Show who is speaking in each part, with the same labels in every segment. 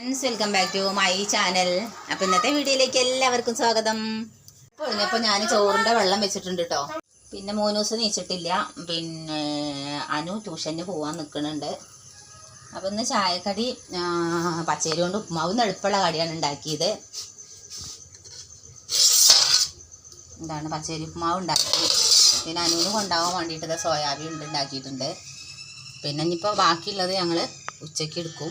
Speaker 1: Friends welcome back to my channel. അപ്പം ഇന്നത്തെ വീഡിയോയിലേക്ക് എല്ലാവർക്കും സ്വാഗതം. ഇപ്പോൾ ഞാൻ ചോറിന്റെ വെള്ളം വെച്ചിട്ടുണ്ട് കേട്ടോ പിന്നെ മൂന്ന് ദിവസം നീച്ചിട്ടില്ല. പിന്നെ അനു ട്യൂഷന് പോവാൻ നിൽക്കുന്നുണ്ട് അപ്പം ഇന്ന് ചായക്കടി പച്ചരി കൊണ്ട് ഉപ്പുമാവ് എളുപ്പമുള്ള കടിയാണ് ഉണ്ടാക്കിയത്. എന്താണ് പച്ചരി ഉപ്പുമാവ് ഉണ്ടാക്കി പിന്നെ അനുവിന് കൊണ്ടാവാൻ വേണ്ടിയിട്ട് സോയാബീൻ ഉണ്ട് ഉണ്ടാക്കിയിട്ടുണ്ട്. പിന്നെ ഇനിയിപ്പോൾ ബാക്കിയുള്ളത് ഞങ്ങൾ ഉച്ചയ്ക്ക് എടുക്കും.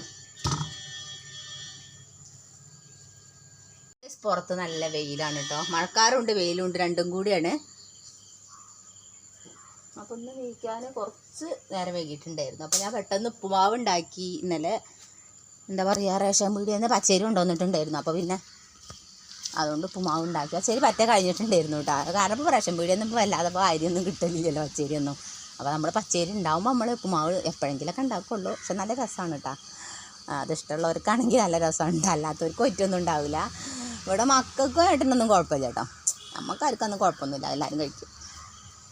Speaker 1: പുറത്ത് നല്ല വെയിലാണ് കേട്ടോ മഴക്കാറുണ്ട് വെയിലുണ്ട് രണ്ടും കൂടിയാണ്. അപ്പം ഒന്ന് വീക്കാൻ കുറച്ച് നേരം വൈകിട്ടുണ്ടായിരുന്നു. അപ്പം ഞാൻ പെട്ടെന്ന് ഉപ്പുമാവ് ഉണ്ടാക്കി ഇന്നലെ. എന്താ പറയുക റേഷൻ പീടിയിൽ പച്ചരി കൊണ്ടുവന്നിട്ടുണ്ടായിരുന്നു. അപ്പോൾ പിന്നെ അതുകൊണ്ട് ഉപ്പുമാവ് ഉണ്ടാക്കി. പച്ചരി പറ്റ കഴിഞ്ഞിട്ടുണ്ടായിരുന്നു കേട്ടോ കാരണം ഇപ്പോൾ റേഷൻ പീടിയിൽ നിന്ന് ഇപ്പോൾ വല്ലാതെ ഇപ്പോൾ അരിയൊന്നും കിട്ടലില്ലല്ലോ പച്ചരിയൊന്നും. അപ്പോൾ നമ്മൾ പച്ചരി ഉണ്ടാകുമ്പോൾ നമ്മൾ ഉപ്പുമാവ് എപ്പോഴെങ്കിലൊക്കെ ഉണ്ടാക്കുള്ളൂ. പക്ഷെ നല്ല രസമാണ് കേട്ടോ അത് ഇഷ്ടമുള്ളവർക്കാണെങ്കിൽ നല്ല രസമുണ്ട് അല്ലാത്തവർക്ക് ഒറ്റൊന്നും ഉണ്ടാവില്ല. ഇവിടെ മക്കൾക്കും ഏട്ടനൊന്നും കുഴപ്പമില്ല കേട്ടോ. നമുക്കാർക്കൊന്നും കുഴപ്പമൊന്നുമില്ല. എല്ലാവരും കഴിക്കും.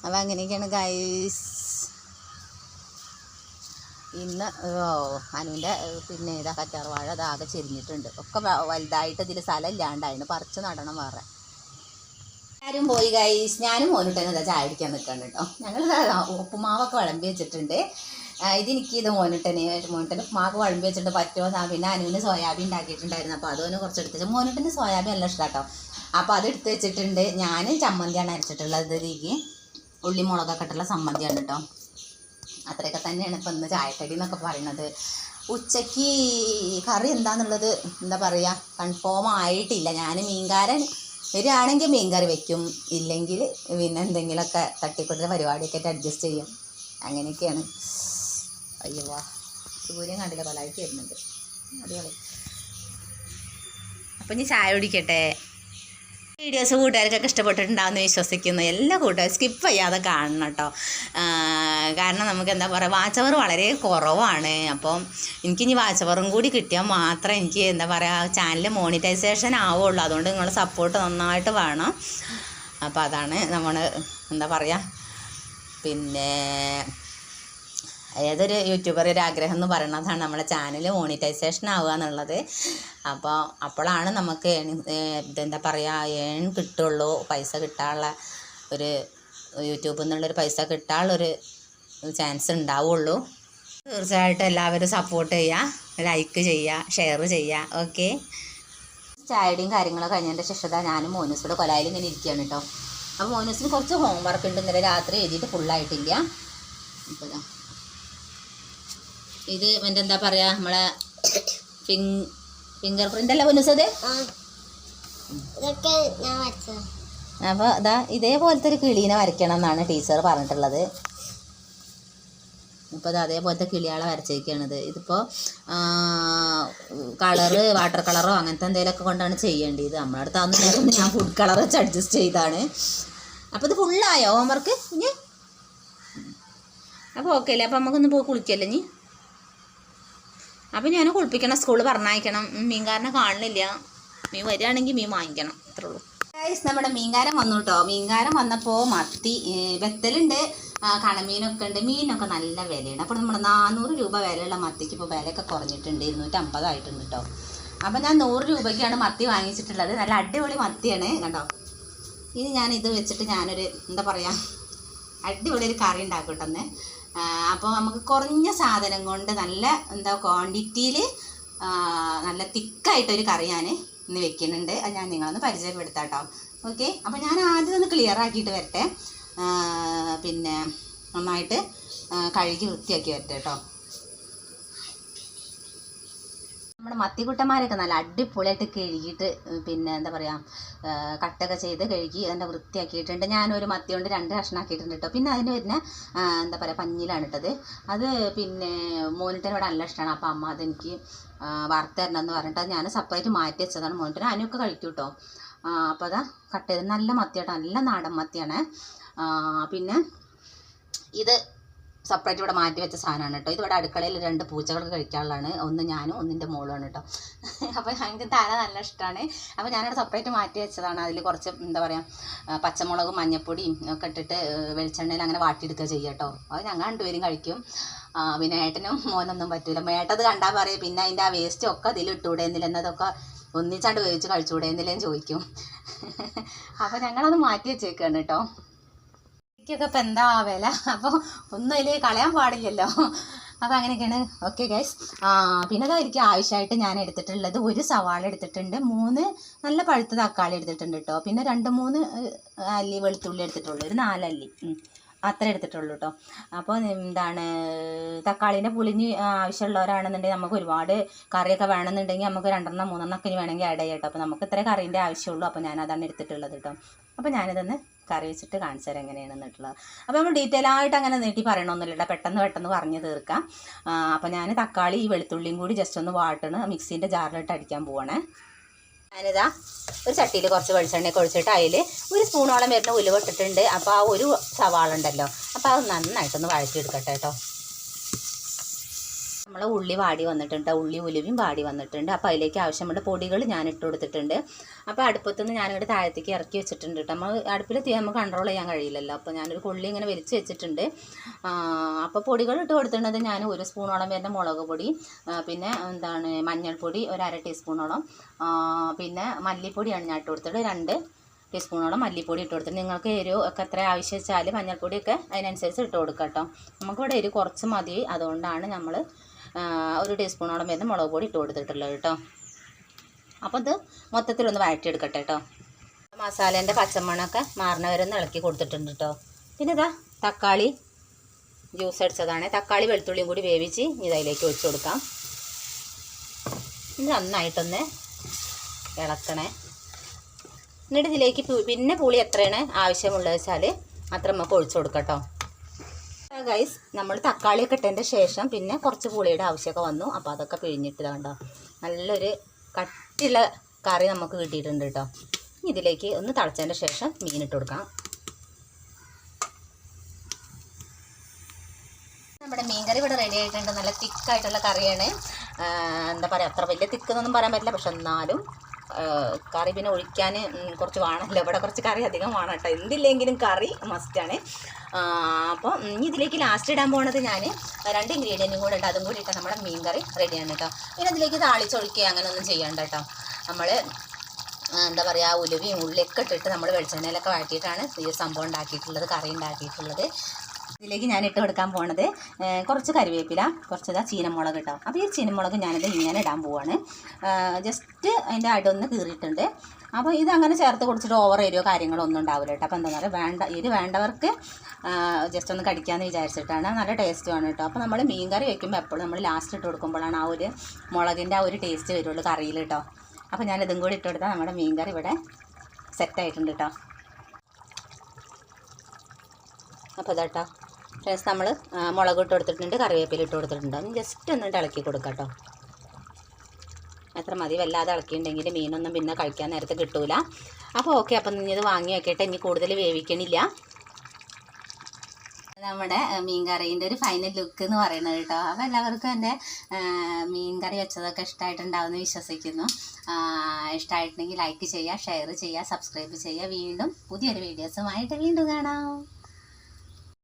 Speaker 1: അപ്പോൾ അങ്ങനെയൊക്കെയാണ് ഗൈസ് ഇന്ന് അനുവിന്റെ പിന്നെ ഇതാ കറ്റാർവാഴ അതാകെ ചെരിഞ്ഞിട്ടുണ്ട്. ഒക്കെ വലുതായിട്ട് ഇതിൽ സ്ഥലം ഇല്ലാണ്ടായിരുന്നു പറിച്ച് നടണം വേറെ. ആരും പോയി ഗൈസ് ഞാനും മോനിട്ടനെ ഇതാ ചായ അടിക്കാൻ നിൽക്കണം കേട്ടോ. ഞങ്ങൾ ഉപ്പുമാവൊക്കെ വിളമ്പി വെച്ചിട്ടുണ്ട്. ഇതെനിക്ക് ഇത് മോനിട്ടനെ മോനിട്ടന് മാക്ക് വഴമ്പ് വെച്ചിട്ട് പറ്റുമോ പിന്നെ അനുവിന് സോയാബീൻ ഉണ്ടാക്കിയിട്ടുണ്ടായിരുന്നു. അപ്പോൾ അതൊന്ന് കുറച്ച് എടുത്ത് വെച്ചു. മോനിട്ടന് സോയാബീൻ നല്ല ഇഷ്ടം കേട്ടോ അപ്പോൾ അത് എടുത്ത് വെച്ചിട്ടുണ്ട്. ഞാൻ ചമ്മന്തിയാണ് അരച്ചിട്ടുള്ളത് ഇതിലേക്ക്. ഉള്ളി മുളകൊക്കെ ഇട്ടുള്ള ചമ്മന്തിയാണ് കേട്ടോ അത്രയൊക്കെ തന്നെയാണ് ഇപ്പം ഇന്ന് ചായക്കടി എന്നൊക്കെ പറയുന്നത് ഉച്ചയ്ക്ക് കറി എന്താന്നുള്ളത് എന്താ പറയുക കൺഫേം ആയിട്ടില്ല. ഞാൻ മീൻകാരൻ വരികയാണെങ്കിൽ മീൻകറി വെക്കും. ഇല്ലെങ്കിൽ പിന്നെ എന്തെങ്കിലുമൊക്കെ തട്ടിക്കൊടുത്ത പരിപാടിയൊക്കെ ആയിട്ട് അഡ്ജസ്റ്റ് ചെയ്യും. അങ്ങനെയൊക്കെയാണ്. അയ്യോ വാ സൂര്യൻ കണ്ടില്ല പലായിട്ട് വരുന്നുണ്ട്. അടിപൊളി. അപ്പം ഞാൻ ചായ കുടിക്കട്ടെ. വീഡിയോസ് കൂട്ടുകാർക്കൊക്കെ ഇഷ്ടപ്പെട്ടിട്ടുണ്ടാവുമെന്ന് വിശ്വസിക്കുന്നു. എല്ലാ കൂട്ടുകാരും സ്കിപ്പ് ചെയ്യാതെ കാണണം കേട്ടോ. കാരണം നമുക്ക് എന്താ പറയുക വാച്ചവർ വളരെ കുറവാണ്. അപ്പം എനിക്കിനി വാച്ചവറും കൂടി കിട്ടിയാൽ മാത്രം എനിക്ക് എന്താ പറയുക ചാനൽ മോണിറ്റൈസേഷൻ ആവുള്ളൂ. അതുകൊണ്ട് നിങ്ങളുടെ സപ്പോർട്ട് നന്നായിട്ട് വേണം. അപ്പോൾ അതാണ് നമ്മൾ എന്താ പറയുക പിന്നെ ഏതൊരു യൂട്യൂബർ ഒരു ആഗ്രഹം എന്ന് പറയുന്നതാണ് നമ്മുടെ ചാനൽ മോണിറ്റൈസേഷൻ ആവുക എന്നുള്ളത്. അപ്പോൾ അപ്പോഴാണ് നമുക്ക് ഇതെന്താ പറയുക ഏൺ കിട്ടുള്ളൂ പൈസ കിട്ടാനുള്ള ഒരു യൂട്യൂബിൽ നിന്നുള്ളൊരു പൈസ കിട്ടാനുള്ളൊരു ചാൻസ് ഉണ്ടാവുള്ളൂ. തീർച്ചയായിട്ടും എല്ലാവരും സപ്പോർട്ട് ചെയ്യുക ലൈക്ക് ചെയ്യുക ഷെയർ ചെയ്യുക ഓക്കെ ചായടിയും കാര്യങ്ങളൊക്കെ കഴിഞ്ഞതിന്റെ ശേഷം ഞാനും മോനൂസിലൂടെ കൊലായിൽ ഇങ്ങനെ ഇരിക്കുകയാണ് കേട്ടോ. അപ്പോൾ മോനൂസിന് കുറച്ച് ഹോംവർക്ക് ഉണ്ട് ഇന്നലെ രാത്രി എഴുതിയിട്ട് ഫുള്ളായിട്ടില്ല ഇപ്പോൾ ദാ ഇത് മറ്റേ എന്താ പറയാ? നമ്മളെ ഫിംഗർ പ്രിന്റ് അല്ല പൊന്നുസത് അപ്പോൾ ഇതാ ഇതേപോലത്തെ ഒരു കിളീനെ വരയ്ക്കണം എന്നാണ് ടീച്ചർ പറഞ്ഞിട്ടുള്ളത്. ഇപ്പോൾ ഇത് അതേപോലത്തെ കിളിയാളെ വരച്ചേക്കാണിത്. ഇതിപ്പോൾ കളറ് വാട്ടർ കളറോ അങ്ങനത്തെ എന്തെങ്കിലുമൊക്കെ കൊണ്ടാണ് ചെയ്യേണ്ടത്. നമ്മുടെ അടുത്ത് അതൊന്നും ഞാൻ ഫുഡ് കളർ വെച്ച് അഡ്ജസ്റ്റ് ചെയ്താണ്. അപ്പോൾ ഇത് ഫുള്ളായോ ഹോംവർക്ക് ഇനി അപ്പോൾ ഓക്കെ അല്ലേ? അപ്പോൾ നമുക്കൊന്ന് പോയി കുളിക്കല്ലേ ഇനി? അപ്പം ഞാൻ കുളിപ്പിക്കണം സ്കൂളിൽ പറഞ്ഞയക്കണം. മീൻകാരനെ കാണുന്നില്ല. മീൻ വരികയാണെങ്കിൽ മീൻ വാങ്ങിക്കണം അത്രേ ഉള്ളൂ. നമ്മുടെ മീൻകാരൻ വന്നു കേട്ടോ. മീൻകാരൻ വന്നപ്പോൾ മത്തി വെത്തലുണ്ട്. കണമീനൊക്കെ ഉണ്ട്. മീനൊക്കെ നല്ല വിലയാണ്. അപ്പോൾ നമ്മുടെ നാനൂറ് രൂപ വിലയുള്ള മത്തിക്ക് ഇപ്പോൾ വിലയൊക്കെ കുറഞ്ഞിട്ടുണ്ട്. ഇരുന്നൂറ്റമ്പതായിട്ടുണ്ട് കേട്ടോ. അപ്പോൾ ഞാൻ നൂറ് രൂപയ്ക്കാണ് മത്തി വാങ്ങിച്ചിട്ടുള്ളത്. നല്ല അടിപൊളി മത്തിയാണ് കണ്ടോ? ഇനി ഞാൻ ഇത് വെച്ചിട്ട് ഞാനൊരു എന്താ പറയുക അടിപൊളി ഒരു കറി ഉണ്ടാക്കും കേട്ടോ അപ്പോൾ നമുക്ക് കുറഞ്ഞ സാധനം കൊണ്ട് നല്ല എന്താ ക്വാണ്ടിറ്റിയിൽ നല്ല തിക്കായിട്ടൊരു കറി ഞാൻ ഇന്ന് വെക്കുന്നുണ്ട്. അത് ഞാൻ നിങ്ങളൊന്ന് പരിചയപ്പെടുത്താം കേട്ടോ ഓക്കെ അപ്പോൾ ഞാൻ ആദ്യം ഒന്ന് ക്ലിയർ ആക്കിയിട്ട് വരട്ടെ. പിന്നെ നന്നായിട്ട് കഴുകി വൃത്തിയാക്കി വരട്ടെ കേട്ടോ നമ്മുടെ മത്തിക്കുട്ടന്മാരൊക്കെ നല്ല അടിപൊളിയായിട്ട് കഴുകിയിട്ട് പിന്നെ എന്താ പറയുക കട്ടൊക്കെ ചെയ്ത് കഴുകി അതിന്റെ വൃത്തിയാക്കിയിട്ടുണ്ട്. ഞാനൊരു മത്തി കൊണ്ട് രണ്ട് കഷ്ണാക്കിയിട്ടുണ്ട് കേട്ടോ. പിന്നെ അതിന് വരുന്ന എന്താ പറയുക പഞ്ഞിലാണ് ഇട്ടത്. അത് പിന്നെ മോനിട്ടനോട് നല്ല ഇഷ്ടമാണ് അപ്പോൾ അമ്മ അതെനിക്ക് വറുത്ത് തരണം പറഞ്ഞിട്ട് അത് ഞാൻ സെപ്പറേറ്റ് മാറ്റി വെച്ചതാണ് മോനിട്ടൻ അതിനൊക്കെ കഴിക്കും കേട്ടോ. അപ്പോൾ അതാ കട്ട് ചെയ്ത് നല്ല മത്തിയാട്ടോ. നല്ല നാടൻ മത്തിയാണ്. പിന്നെ ഇത് സെപ്പറേറ്റ് ഇവിടെ മാറ്റി വെച്ച സാധനമാണ് കേട്ടോ. ഇതിവിടെ അടുക്കളയിൽ രണ്ട് പൂച്ചകൾക്ക് കഴിക്കാനുള്ളതാണ്. ഒന്ന് ഞാനും ഒന്നിന്റെ മോളുമാണ് കേട്ടോ. അപ്പോൾ ഞങ്ങൾക്ക് തല നല്ല ഇഷ്ടമാണ് അപ്പോൾ ഞാനിവിടെ സെപ്പറേറ്റ് മാറ്റി വെച്ചതാണ്. അതിൽ കുറച്ച് എന്താ പറയുക പച്ചമുളകും മഞ്ഞപ്പൊടിയും ഒക്കെ ഇട്ടിട്ട് വെളിച്ചെണ്ണയിൽ അങ്ങനെ വാട്ടിയെടുക്കുക ചെയ്യുക കേട്ടോ അത് ഞങ്ങൾ രണ്ടുപേരും കഴിക്കും. പിന്നെ ഏട്ടനും മോനൊന്നും പറ്റൂല. ഏട്ടത് കണ്ടാൽ പറയും പിന്നെ അതിന്റെ ആ വേസ്റ്റ് ഒക്കെ എന്നില്ല എന്നതൊക്കെ ഒന്നിച്ചാണ്ട് വേവിച്ച് കഴിച്ചുകൂടെ എന്നില്ലേന്ന് ചോദിക്കും. അപ്പോൾ ഞങ്ങളത് മാറ്റി വെച്ചേക്കാണ് കേട്ടോ എനിക്കൊക്കെ ഇപ്പം എന്താ വില? അപ്പോൾ ഒന്നും അതിൽ കളയാൻ പാടില്ലല്ലോ. അപ്പോൾ അങ്ങനെയൊക്കെയാണ്. ഓക്കെ ഗൈസ് പിന്നെ അതാ എനിക്ക് ആവശ്യമായിട്ട് ഞാൻ എടുത്തിട്ടുള്ളത് ഒരു സവാള എടുത്തിട്ടുണ്ട്. മൂന്ന് നല്ല പഴുത്ത തക്കാളി എടുത്തിട്ടുണ്ട് കേട്ടോ പിന്നെ രണ്ട് മൂന്ന് അല്ലി വെളുത്തുള്ളി എടുത്തിട്ടുള്ളൂ. ഒരു നാലല്ലി. അത്ര എടുത്തിട്ടുള്ളൂ കേട്ടോ അപ്പോൾ എന്താണ് തക്കാളീന്റെ പുളിഞ്ഞ് ആവശ്യമുള്ളവരാണെന്നുണ്ടെങ്കിൽ നമുക്ക് ഒരുപാട് കറിയൊക്കെ വേണമെന്നുണ്ടെങ്കിൽ നമുക്ക് രണ്ടെണ്ണം മൂന്നെണ്ണം ഒക്കെ ഇനി വേണമെങ്കിൽ ആഡ് ചെയ്യാം കേട്ടോ അപ്പോൾ നമുക്ക് ഇത്ര കറീന്റെ ആവശ്യമുള്ളൂ. അപ്പോൾ ഞാനതാണ് എടുത്തിട്ടുള്ളത് കേട്ടോ അപ്പോൾ ഞാനിതൊന്ന് കറി വെച്ചിട്ട് കാണിച്ചു തരാം എങ്ങനെയാണെന്നിട്ടുള്ളത് അപ്പോൾ നമ്മൾ ഡീറ്റെയിൽ ആയിട്ട് അങ്ങനെ നീട്ടി പറയണമെന്നില്ല പെട്ടെന്ന് പെട്ടെന്ന് പറഞ്ഞു തീർക്കാം. അപ്പോൾ ഞാൻ തക്കാളി ഈ വെളുത്തുള്ളിയും കൂടി ജസ്റ്റ് ഒന്ന് വാട്ടണ്. മിക്സീന്റെ ജാറിലിട്ട് അടിക്കാൻ പോവാണേ. ഞാനിതാ ഒരു ചട്ടിയിൽ കുറച്ച് വെളിച്ചെണ്ണയൊക്കെ ഒഴിച്ചിട്ട് അതിൽ ഒരു സ്പൂണോളം വരുന്ന ഉലുവ ഇട്ടിട്ടുണ്ട്. അപ്പോൾ ആ ഒരു സവാള ഉണ്ടല്ലോ. അപ്പോൾ അത് നന്നായിട്ടൊന്ന് വഴറ്റിയെടുക്കട്ടെ കേട്ടോ. നമ്മൾ ഉള്ളി വാടി വന്നിട്ടുണ്ട് ഉള്ളി ഉലുവയും വാടി വന്നിട്ടുണ്ട്. അപ്പോൾ അതിലേക്ക് ആവശ്യമുള്ള പൊടികൾ ഞാൻ ഇട്ട് കൊടുത്തിട്ടുണ്ട്. അപ്പോൾ അടുപ്പത്തുനിന്ന് ഞാനിവിടെ താഴത്തേക്ക് ഇറക്കി വെച്ചിട്ടുണ്ട് കേട്ടോ നമ്മൾ അടുപ്പിൽ നമുക്ക് കൺട്രോൾ ചെയ്യാൻ കഴിയില്ലല്ലോ. അപ്പോൾ ഞാനൊരു കൊള്ളി ഇങ്ങനെ വലിച്ച് വെച്ചിട്ടുണ്ട്. അപ്പോൾ പൊടികൾ ഇട്ട് കൊടുത്തിട്ടുള്ളത് ഞാൻ ഒരു സ്പൂണോളം വരുന്ന മുളക് പൊടി പിന്നെ എന്താണ് മഞ്ഞൾപ്പൊടി ഒരു അര ടീസ്പൂണോളം പിന്നെ മല്ലിപ്പൊടിയാണ് ഞാൻ ഇട്ട് കൊടുത്തത് രണ്ട് ടീസ്പൂണോളം മല്ലിപ്പൊടി ഇട്ട് കൊടുത്തിട്ട് നിങ്ങൾക്ക് എരിവ് ഒക്കെ എത്ര ആവശ്യം വെച്ചാൽ മഞ്ഞൾപ്പൊടിയൊക്കെ അതിനനുസരിച്ച് ഇട്ട് കൊടുക്കാം കേട്ടോ നമുക്കിവിടെ എരിവ് കുറച്ച് മതി. അതുകൊണ്ടാണ് നമ്മൾ ഒരു ടീസ്പൂണോളം വരുന്ന മുളക് പൊടി ഇട്ട് കൊടുത്തിട്ടുള്ളത് കേട്ടോ. അപ്പോൾ ഇത് മൊത്തത്തിലൊന്ന് വഴറ്റിയെടുക്കട്ടെ കേട്ടോ. മസാലേന്റെ പച്ചമണമൊക്കെ മാറിന വരെ ഒന്ന് ഇളക്കി കൊടുത്തിട്ടുണ്ട് കേട്ടോ. പിന്നെ ഇതാ തക്കാളി ജ്യൂസ് അടിച്ചതാണ്. തക്കാളി വെളുത്തുള്ളിയും കൂടി വേവിച്ച് ഇതിലേക്ക് ഒഴിച്ചു കൊടുക്കാം. ഇത് നന്നായിട്ടൊന്ന് ഇളക്കണേ. എന്നിട്ട് ഇതിലേക്ക് പിന്നെ പുളി എത്രയാണ് ആവശ്യമുള്ളത് വെച്ചാൽ അത്ര നമുക്ക് ഒഴിച്ചു കൊടുക്കട്ടോ ഗൈസ് നമ്മൾ തക്കാളിയൊക്കെ ഇട്ടതിന്റെ ശേഷം പിന്നെ കുറച്ച് പുളിയുടെ ആവശ്യമൊക്കെ വന്നു. അപ്പോൾ അതൊക്കെ പിഴിഞ്ഞിട്ട് കണ്ടോ. നല്ലൊരു കട്ടിയുള്ള കറി നമുക്ക് കിട്ടിയിട്ടുണ്ട് കേട്ടോ. ഇനി ഇതിലേക്ക് ഒന്ന് തിളച്ചതിന്റെ ശേഷം മീനിട്ട് കൊടുക്കാം നമ്മുടെ മീൻകറി ഇവിടെ റെഡി ആയിട്ടുണ്ട്. നല്ല തിക്കായിട്ടുള്ള കറിയാണ്. എന്താ പറയുക അത്ര വലിയ തിക്കെന്നൊന്നും പറയാൻ പറ്റില്ല. പക്ഷെ എന്നാലും കറി പിന്നെ ഒഴിക്കാൻ കുറച്ച് വേണമല്ലോ. ഇവിടെ കുറച്ച് കറി അധികം വേണം കേട്ടോ. എന്തില്ലെങ്കിലും കറി മസ്റ്റാണ് അപ്പോൾ ഇനി ഇതിലേക്ക് ലാസ്റ്റ് ഇടാൻ പോണത് ഞാൻ രണ്ട് ഇൻഗ്രീഡിയന്റും കൂടെ ഉണ്ട്. അതും കൂടി ഇട്ടാൽ നമ്മുടെ മീൻ കറി റെഡിയാണ് കേട്ടോ. പിന്നെ ഇതിലേക്ക് താളിച്ചൊഴിക്കുക അങ്ങനെ ഒന്നും ചെയ്യണ്ട കേട്ടോ. നമ്മൾ എന്താ പറയുക ഉലുവയും ഉള്ളിയൊക്കെ ഇട്ടിട്ട് നമ്മൾ വെളിച്ചെണ്ണയിലൊക്കെ വാട്ടിയിട്ടാണ് ഈ സംഭവം ഉണ്ടാക്കിയിട്ടുള്ളത് കറി ഉണ്ടാക്കിയിട്ടുള്ളത്. ഇതിലേക്ക് ഞാൻ ഇട്ട് കൊടുക്കാൻ പോണത് കുറച്ച് കറിവേപ്പില കുറച്ച് ഇതാ ചീനമുളക് കേട്ടോ അപ്പോൾ ഈ ചീനമുളക് ഞാനിത് ഇങ്ങനെ ഇടാൻ പോവാണ്. ജസ്റ്റ് അതിന്റെ അടൊന്ന് കീറിയിട്ടുണ്ട്. അപ്പോൾ ഇത് അങ്ങനെ ചേർത്ത് കുടിച്ചിട്ട് ഓവർ എരിയോ കാര്യങ്ങളൊന്നും ഉണ്ടാവില്ല കേട്ടോ അപ്പോൾ എന്താ പറയുക വേണ്ട എരി വേണ്ടവർക്ക് ജസ്റ്റ് ഒന്ന് കടിക്കാമെന്ന് വിചാരിച്ചിട്ടാണ്. നല്ല ടേസ്റ്റുമാണ് കേട്ടോ അപ്പോൾ നമ്മൾ മീൻ കറി വെക്കുമ്പോൾ എപ്പോഴും നമ്മൾ ലാസ്റ്റ് ഇട്ട് കൊടുക്കുമ്പോഴാണ് ആ ഒരു മുളകിന്റെ ആ ഒരു ടേസ്റ്റ് വരുള്ളൂ കറിയിൽ കേട്ടോ അപ്പോൾ ഞാൻ ഇതും കൂടി ഇട്ട് കൊടുത്താൽ നമ്മുടെ മീൻ കറി ഇവിടെ സെറ്റായിട്ടുണ്ട് കേട്ടോ അപ്പോൾ ഇതാട്ടോ ഫ്രണ്ട്സ് നമ്മൾ മുളക് ഇട്ട് കൊടുത്തിട്ടുണ്ട് കറിവേപ്പില ഇട്ട് കൊടുത്തിട്ടുണ്ട്. ഒന്ന് ജസ്റ്റ് ഒന്ന് ഇളക്കി കൊടുക്കാം കേട്ടോ അത്ര മതി. വല്ലാതെ ഇളക്കിയിട്ടുണ്ടെങ്കിൽ മീനൊന്നും പിന്നെ കഴിക്കാൻ നേരത്തെ കിട്ടൂല. അപ്പോൾ ഓക്കെ അപ്പം ഇനി ഇത് വാങ്ങി വെക്കട്ടെ. ഇനി കൂടുതൽ വേവിക്കണില്ല. നമ്മുടെ മീൻ കറീന്റെ ഒരു ഫൈനൽ ലുക്ക് എന്ന് പറയുന്നത് കേട്ടോ അപ്പോൾ എല്ലാവർക്കും എന്റെ മീൻ കറി വെച്ചതൊക്കെ ഇഷ്ടമായിട്ടുണ്ടാവുമെന്ന് വിശ്വസിക്കുന്നു. ഇഷ്ടമായിട്ടുണ്ടെങ്കിൽ ലൈക്ക് ചെയ്യുക ഷെയർ ചെയ്യുക സബ്സ്ക്രൈബ് ചെയ്യുക. വീണ്ടും പുതിയൊരു വീഡിയോസുമായിട്ട് വീണ്ടും കാണാം.